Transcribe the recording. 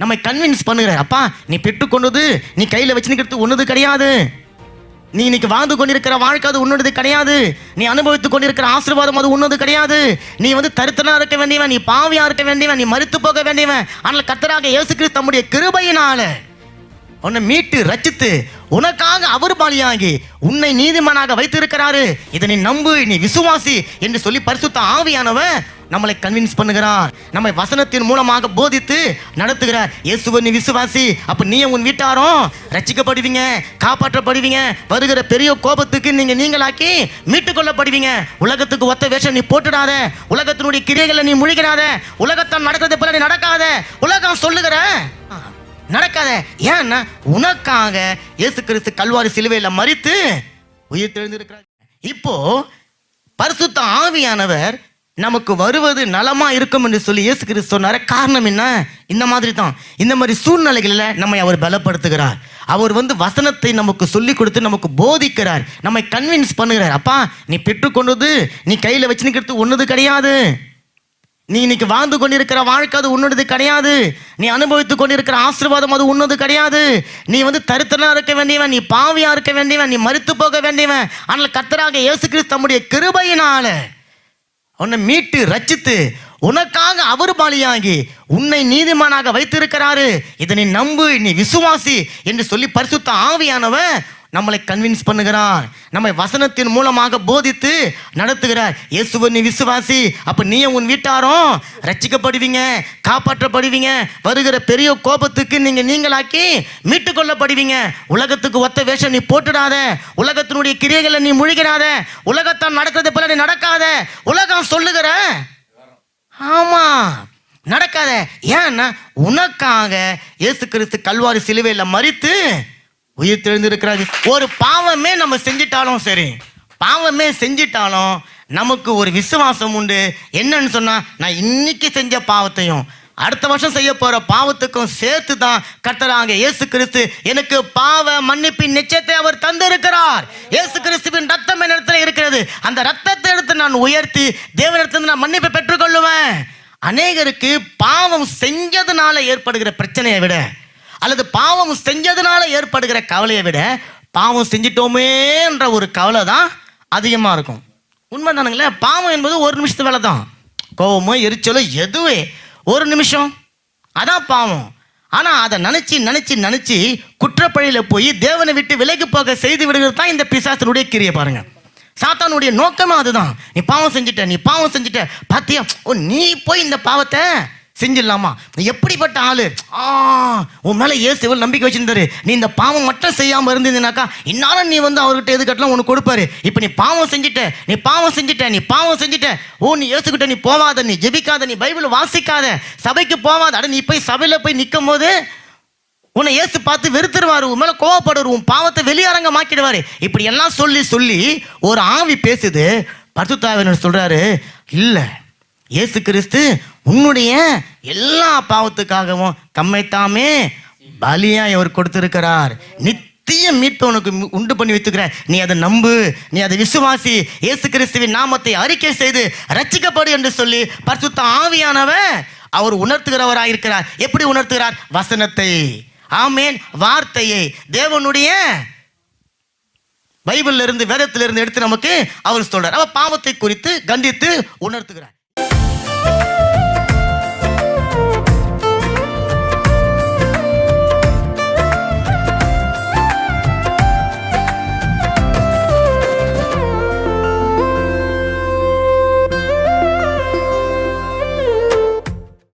நம்மை கன்வின்ஸ் பண்ணுகிறார் அப்பா நீ பெற்றுக்கொண்டது நீ கையில் வச்சுக்கிறது ஒன்றுது கிடையாது. நீ இன்னைக்கு வாழ்ந்து கொண்டிருக்கிற வாழ்க்கை அது உன்னது கிடையாது. நீ அனுபவித்துக் கொண்டிருக்கிற ஆசீர்வாதம் அது உன்னது கிடையாது. நீ வந்து தருத்தனா இருக்க வேண்டியவன் நீ பாவியா இருக்க வேண்டியவன் நீ மறுத்து போக வேண்டியவன். ஆனால் கத்தராக இயேசு கிறிஸ்து தம்முடைய கிருபையினால உன்னை மீட்டு ரச்சித்து உனக்காக அவர் பாலியாகி உன்னை நீதிமானாக வைத்திருக்கிறாரு. இதை நீ நம்பு நீ விசுவாசி என்று சொல்லி பரிசுத்த ஆவியானவன் நம்மளை கன்வின்ஸ் பண்ணுகிறார் நம்மை வசனத்தின் மூலமாக போதித்து நடத்துகிறார். இயேசுவை நீ விசுவாசி. அப்ப நீ உன் வீட்டாரும் ரச்சிக்கப்படுவீங்க காப்பாற்றப்படுவீங்க. வருகிற பெரிய கோபத்துக்கு நீங்க நீங்களாக்கி மீட்டுக் கொள்ளப்படுவீங்க உலகத்துக்கு ஒத்த வேஷம் நீ போட்டுடாத. உலகத்தினுடைய கிரியைகளை நீ முழிக்கிறாத உலகத்தான் நடக்கிறது போல நீ நடக்காத. உலகம் சொல்லுகிற நடக்காத. ஏன்னா உனக்காக இயேசு கிறிஸ்து கல்வாரி சிலுவையில் மறித்து உயிர் தெழுந்திருக்கிறார் இப்போ பரிசுத்த ஆவியானவர் நமக்கு வருவது நலமா இருக்கும் என்று சொல்லி இயேசு கிறிஸ்து சொன்னார. காரணம் என்ன? இந்த மாதிரி தான் இந்த மாதிரி சூழ்நிலைகளில் நம்மை அவர் பலப்படுத்துகிறார். அவர் வந்து வசனத்தை நமக்கு சொல்லி கொடுத்து நமக்கு போதிக்கிறார். நம்மை கன்வின்ஸ் பண்ணுகிறார். அப்பா நீ பெற்றுக்கொண்டது நீ கையில் வச்சுக்கிறது ஒன்றுது கிடையாது. நீ இன்னைக்கு வாழ்ந்து கொண்டிருக்கிற வாழ்க்கை அது உன்னது கிடையாது. நீ அனுபவித்துக் கொண்டிருக்கிற ஆசீர்வாதம் அது உன்னது கிடையாது. நீ வந்து தருத்தனா இருக்க வேண்டியவன் நீ பாவியா இருக்க வேண்டியவன் நீ மறுத்து போக வேண்டியவன். ஆனால் கத்தராக இயேசு கிறிஸ்து தம்முடைய கிருபையினால உன்னை மீட்டு ரச்சித்து உனக்காக அவர் பாலியாகி உன்னை நீதிமானாக வைத்திருக்கிறாரு. இதை நீ நம்பு நீ விசுவாசி என்று சொல்லி பரிசுத்த ஆவியானவன் நம்மளை கன்வின்ஸ் பண்ணுகிறார். நம்மை வசனத்தின் மூலமாக போதித்து நடத்துகிறார். இயேசுவை நீ விசுவாசி. அப்போ நீ உன் வீட்டாரும் ரச்சிக்கப்படுவீங்க காப்பாற்றப்படுவீங்க. வருகிற பெரிய கோபத்துக்கு நீங்கள் நீங்களாக்கி மீட்டுக்கொள்ளப்படுவீங்க. உலகத்துக்கு ஒத்த வேஷம் நீ போட்டுடாத. உலகத்தினுடைய கிரியைகளை நீ முழுகிறாத உலகத்தான் நடக்கிறது போல நீ நடக்காத. உலகம் சொல்லுகிற ஆமாம் நடக்காத. ஏன்னா உனக்காக இயேசு கிறிஸ்து கல்வாரி சிலுவையில் மறித்து உயிர் தெழுந்திருக்கிறாரு ஒரு பாவமே நம்ம செஞ்சிட்டாலும் சரி பாவமே செஞ்சிட்டாலும் நமக்கு ஒரு விசுவாசம் உண்டு. என்னன்னு சொன்னா நான் இன்னைக்கு செஞ்ச பாவத்தையும் அடுத்த வருஷம் செய்ய போற பாவத்துக்கும் சேர்த்து தான் கர்த்தராக இயேசு கிறிஸ்து எனக்கு பாவ மன்னிப்பின் நிச்சயத்தை அவர் தந்திருக்கிறார். இயேசு கிறிஸ்துவின் ரத்தம் என்னிடத்துல இருக்கிறது. அந்த ரத்தத்தை எடுத்து நான் உயர்த்தி தேவனிடத்துல நான் மன்னிப்பை பெற்றுக்கொள்ளுவேன். அநேகருக்கு பாவம் செஞ்சதுனால ஏற்படுகிற பிரச்சனையை விட அல்லது பாவம் செஞ்சதுனால ஏற்படுகிற கவலையை விட பாவம் செஞ்சிட்டோமேன்ற ஒரு கவலை தான் அதிகமாக இருக்கும். உண்மை தானுங்களே பாவம் என்பது ஒரு நிமிஷத்து வேலை தான். கோபமோ எரிச்சலோ எதுவே. ஒரு நிமிஷம். அதான் பாவம். ஆனால் அதை நினச்சி நினச்சி நினச்சி குற்றப்பழியில் போய் தேவனை விட்டு விலகி போக செய்து விடுகிறது தான் இந்த பிசாசனுடைய கிரியை பாருங்க. சாத்தானுடைய நோக்கமே அதுதான். நீ பாவம் செஞ்சுட்ட நீ பாவம் செஞ்சுட்ட. பாத்தியா? ஓ நீ போய் இந்த பாவத்தை செஞ்சிடலாமா? நீ எப்படிப்பட்ட ஆளு? ஆ உன் மேலே ஏசு எவ்வளோ நம்பிக்கை வச்சிருந்தாரு. நீ இந்த பாவம் மட்டும் செய்யாமல் இருந்ததுனாக்கா இன்னாலும் நீ வந்து அவர்கிட்ட எது கட்டலாம் உனக்கு கொடுப்பாரு. இப்போ நீ பாவம் செஞ்சுட்ட நீ பாவம் செஞ்சுட்ட நீ பாவம் செஞ்சுட்ட. ஓ நீ ஏசுக்கிட்ட நீ போவாத நீ ஜெபிக்காத நீ பைபிள் வாசிக்காத. சபைக்கு போவாத. அட நீ போய் சபையில் போய் நிற்கும் போது உன்னை ஏசு பார்த்து வெறுத்துருவார். உன் மேலே கோவப்படுவார். உன் பாவத்தை வெளியரங்கமாக்கிடுவாரு. இப்படி எல்லாம் சொல்லி சொல்லி ஒரு ஆவி பேசுது. பரிசுத்தாவினர் சொல்கிறாரு இல்லை இயேசு கிறிஸ்து உன்னுடைய எல்லா பாவத்துக்காகவும் தம்மைத்தாமே பலியாய் அவர் கொடுத்திருக்கிறார். நித்திய மீட்பு உனக்கு உண்டு பண்ணி வைத்துக்கிற நீ அதை நம்பு நீ அதை விசுவாசி. இயேசு கிறிஸ்துவின் நாமத்தை அறிக்கை செய்து ரச்சிக்கப்படு என்று சொல்லி பரிசுத்த ஆவியானவன் அவர் உணர்த்துகிறவராக இருக்கிறார். எப்படி உணர்த்துகிறார்? வசனத்தை. ஆமேன். வார்த்தையை. தேவனுடைய பைபிள்ல இருந்து வேதத்திலிருந்து எடுத்து நமக்கு அவர் சொல்றார். அவ பாவத்தை குறித்து கண்டித்து உணர்த்துகிறார்.